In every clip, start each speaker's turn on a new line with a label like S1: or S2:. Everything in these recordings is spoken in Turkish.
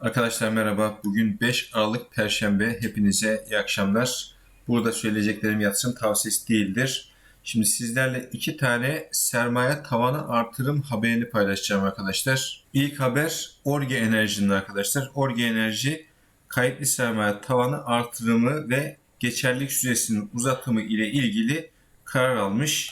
S1: Arkadaşlar merhaba. Bugün 5 Aralık Perşembe. Hepinize iyi akşamlar. Burada söyleyeceklerim yatırım tavsiyesi değildir. Şimdi sizlerle iki tane sermaye tavanı artırım haberini paylaşacağım arkadaşlar. İlk haber Orge Enerji'nin arkadaşlar. Orge Enerji kayıtlı sermaye tavanı artırımı ve geçerlilik süresinin uzatımı ile ilgili karar almış.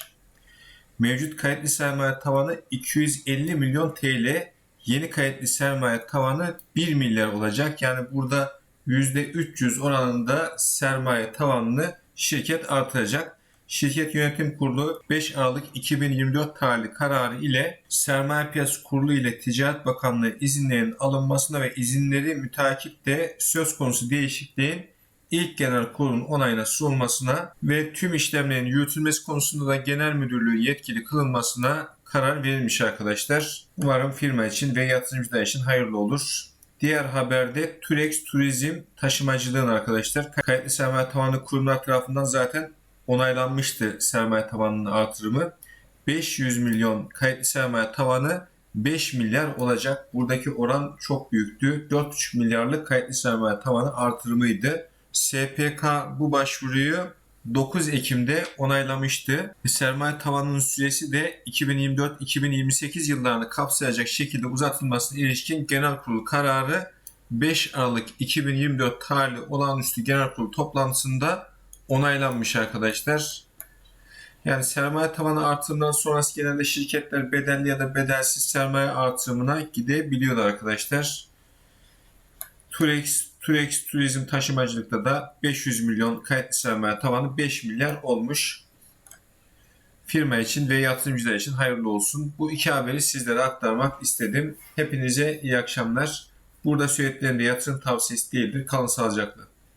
S1: Mevcut kayıtlı sermaye tavanı 250 milyon TL, yeni kayıtlı sermaye tavanı 1 milyar olacak. Yani burada %300 oranında sermaye tavanını şirket artıracak. Şirket Yönetim Kurulu 5 Aralık 2024 tarihli kararı ile Sermaye Piyasası Kurulu ile Ticaret Bakanlığı izinlerinin alınmasına ve izinleri mütakip de söz konusu değişikliğin ilk genel kurulun onayına sunulmasına ve tüm işlemlerin yürütülmesi konusunda da genel müdürlüğün yetkili kılınmasına karar verilmiş arkadaşlar. Umarım firma için ve yatırımcılar için hayırlı olur. Diğer haberde Turex Turizm taşımacılığın arkadaşlar kayıtlı sermaye tavanı kurumlar tarafından zaten onaylanmıştı sermaye tavanının artırımı. 500 milyon kayıtlı sermaye tavanı 5 milyar olacak. Buradaki oran çok büyüktü. 4,5 milyarlık kayıtlı sermaye tavanı artırımıydı. SPK bu başvuruyu 9 Ekim'de onaylamıştı. Sermaye tavanının süresi de 2024-2028 yıllarını kapsayacak şekilde uzatılmasına ilişkin genel kurul kararı 5 Aralık 2024 tarihli olağanüstü genel kurul toplantısında onaylanmış arkadaşlar. Yani sermaye tavanı artırımından sonrası genelde şirketler bedelli ya da bedelsiz sermaye artırımına gidebiliyorlar arkadaşlar. Turex, Turex Turizm Taşımacılıkta da 500 milyon kayıtlı sermaye tavanı 5 milyar olmuş. Firma için ve yatırımcılar için hayırlı olsun. Bu iki haberi sizlere aktarmak istedim. Hepinize iyi akşamlar. Burada söylediklerim de yatırım tavsiyesi değildir. Kalın sağlıcakla.